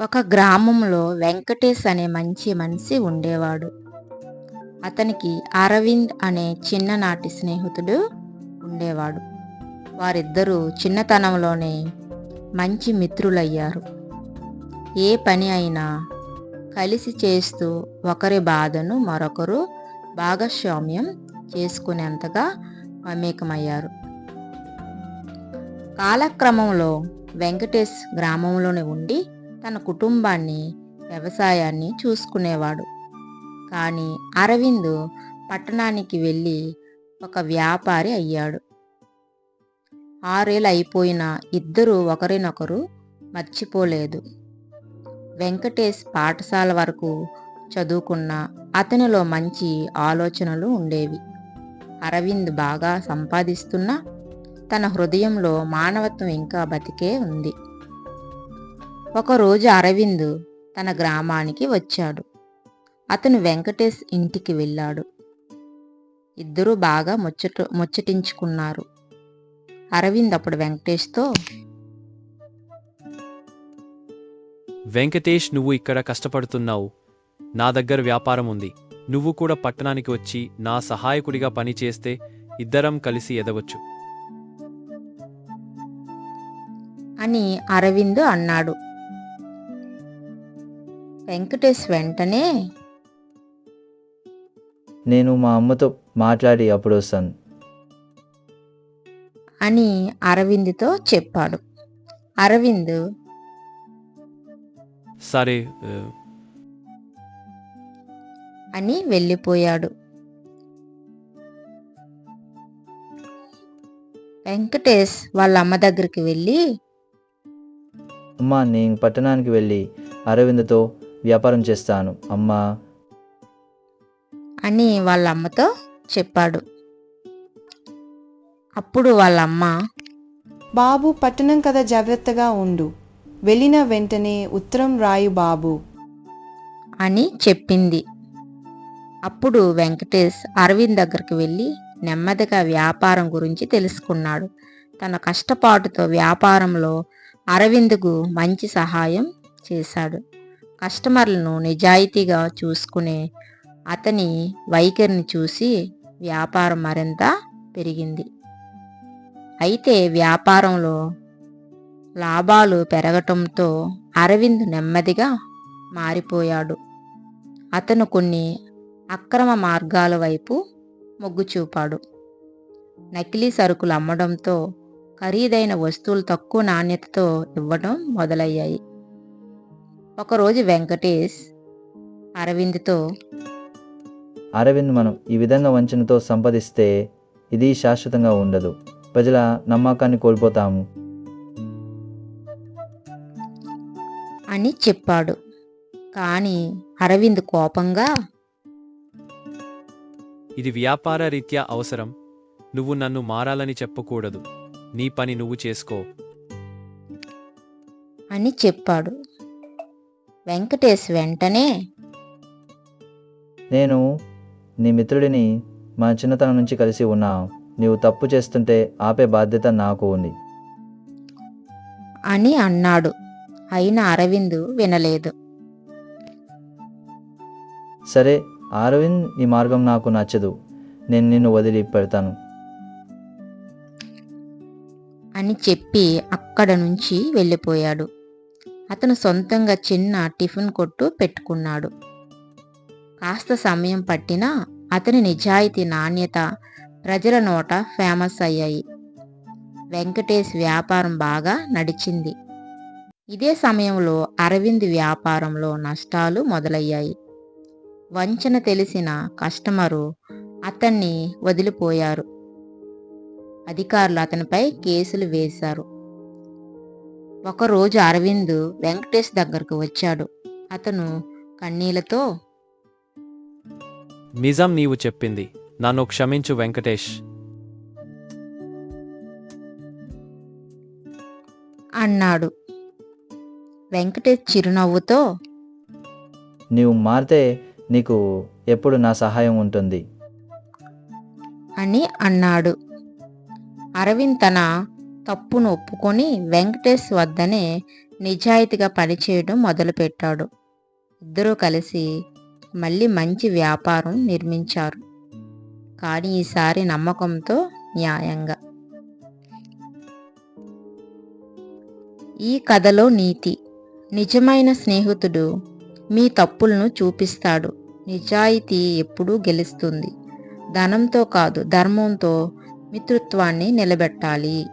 ఒక గ్రామంలో వెంకటేష్ అనే మంచి మనిషి ఉండేవాడు. అతనికి అరవింద్ అనే చిన్ననాటి స్నేహితుడు ఉండేవాడు. వారిద్దరూ చిన్నతనంలోనే మంచి మిత్రులయ్యారు. ఏ పని అయినా కలిసి చేస్తూ ఒకరి బాధను మరొకరు భాగస్వామ్యం చేసుకునేంతగా మమేకమయ్యారు. కాలక్రమంలో వెంకటేష్ గ్రామంలోనే ఉండి తన కుటుంబాన్ని వ్యవసాయాన్ని చూసుకునేవాడు. కానీ అరవింద్ పట్టణానికి వెళ్ళి ఒక వ్యాపారి అయ్యాడు. ఆరేళ్ళు అయిపోయినా ఇద్దరు ఒకరినొకరు మర్చిపోలేదు. వెంకటేష్ పాఠశాల వరకు చదువుకున్న అతనిలో మంచి ఆలోచనలు ఉండేవి. అరవింద్ బాగా సంపాదిస్తున్నా తన హృదయంలో మానవత్వం ఇంకా బతికే ఉంది. ఒకరోజు అరవింద్ తన గ్రామానికి వచ్చాడు. అతను వెంకటేష్ ఇంటికి వెళ్ళాడు. ఇద్దరూ బాగా ముచ్చట ముచ్చటించుకున్నారు. అరవింద్ అప్పుడు వెంకటేష్తో వెంకటేష్ నువ్వు ఇక్కడ కష్టపడుతున్నావు. నా దగ్గర వ్యాపారం ఉంది. నువ్వు కూడా పట్టణానికి వచ్చి నా సహాయకుడిగా పని చేస్తే ఇద్దరం కలిసి ఎదవచ్చు అని అరవింద్ అన్నాడు. వెంకటేష్ వెంటనే నేను మా అమ్మతో మాట్లాడి అప్పుడు వస్తాను. అని అరవింద్తో చెప్పాడు. అరవింద్ సరే అని వెళ్ళిపోయాడు. వెంకటేష్ వాళ్ళ అమ్మ దగ్గరికి వెళ్ళి అమ్మా నేను పట్టణానికి వెళ్ళి అరవింద్తో వ్యాపారం చేస్తాను. అమ్మా. అని వాళ్ళ అమ్మతో చెప్పాడు. అప్పుడు వాళ్ళ అమ్మ బాబు పట్టణం కదా జాగ్రత్తగా ఉండు. వెళ్ళిన వెంటనే ఉత్తరం రాయు బాబు. అని చెప్పింది. అప్పుడు వెంకటేష్ అరవింద్ దగ్గరికి వెళ్ళి నెమ్మదిగా వ్యాపారం గురించి తెలుసుకున్నాడు. తన కష్టపాటుతో వ్యాపారంలో అరవింద్కు మంచి సహాయం చేశాడు. కస్టమర్లను నిజాయితీగా చూసుకునే అతని వైఖరిని చూసి వ్యాపారం మరింత పెరిగింది. అయితే వ్యాపారంలో లాభాలు పెరగటంతో అరవింద్ నెమ్మదిగా మారిపోయాడు. అతను కొన్ని అక్రమ మార్గాల వైపు మొగ్గు చూపాడు. నకిలీ సరుకులు అమ్మడంతో ఖరీదైన వస్తువులు తక్కువ నాణ్యతతో ఇవ్వడం మొదలయ్యాయి. ఒకరోజు వెంకటేష్ అరవింద్తో అరవింద్ మనం ఈ విధంగా వంచనతో సంపాదిస్తే ఇది శాశ్వతంగా ఉండదు. ప్రజల నమ్మకాన్ని కోల్పోతాము. అని చెప్పాడు. కానీ అరవింద్ కోపంగా ఇది వ్యాపార రీత్యా అవసరం. నువ్వు నన్ను మారాలని చెప్పకూడదు. నీ పని నువ్వు చేసుకో. అని చెప్పాడు. వెంకటేష్ వెంటనే నేను నీ మిత్రుడిని మా చిన్నతనం నుంచి కలిసి ఉన్నాం. నీవు తప్పు చేస్తుంటే ఆపే బాధ్యత నాకు ఉంది. అని అన్నాడు. అయినా అరవింద్ వినలేదు. సరే అరవింద్ ఈ మార్గం నాకు నచ్చదు. నేను నిన్ను వదిలి పెడతాను. అని చెప్పి అక్కడ నుంచి వెళ్ళిపోయాడు. అతను సొంతంగా చిన్న టిఫిన్ కొట్టు పెట్టుకున్నాడు. కాస్త సమయం పట్టినా అతని నిజాయితీ నాణ్యత ప్రజల నోట ఫేమస్ అయ్యాయి. వెంకటేష్ వ్యాపారం బాగా నడిచింది. ఇదే సమయంలో అరవింద్ వ్యాపారంలో నష్టాలు మొదలయ్యాయి. వంచన తెలిసిన కస్టమరు అతన్ని వదిలిపోయారు. అధికారులు అతనిపై కేసులు వేశారు. ఒకరోజు అరవింద్ వెంకటేష్ దగ్గరకు వచ్చాడు. అతను కన్నీళ్ళతో నిజం నీవు చెప్పింది. నన్ను క్షమించు వెంకటేష్. అన్నాడు. వెంకటేష్ చిరునవ్వుతో నీవు మారితే నీకు ఎప్పుడు నా సహాయం ఉంటుంది. అని అన్నాడు. అరవింద్ తన తప్పును ఒప్పుకొని వెంకటేష్ వద్దనే నిజాయితీగా పనిచేయడం మొదలుపెట్టాడు. ఇద్దరూ కలిసి మళ్ళీ మంచి వ్యాపారం నిర్మించారు. కానీ ఈసారి నమ్మకంతో న్యాయంగా. ఈ కథలో నీతి. నిజమైన స్నేహితుడు మీ తప్పులను చూపిస్తాడు. నిజాయితీ ఎప్పుడూ గెలుస్తుంది. ధనంతో కాదు ధర్మంతో మిత్రుత్వాన్ని నిలబెట్టాలి.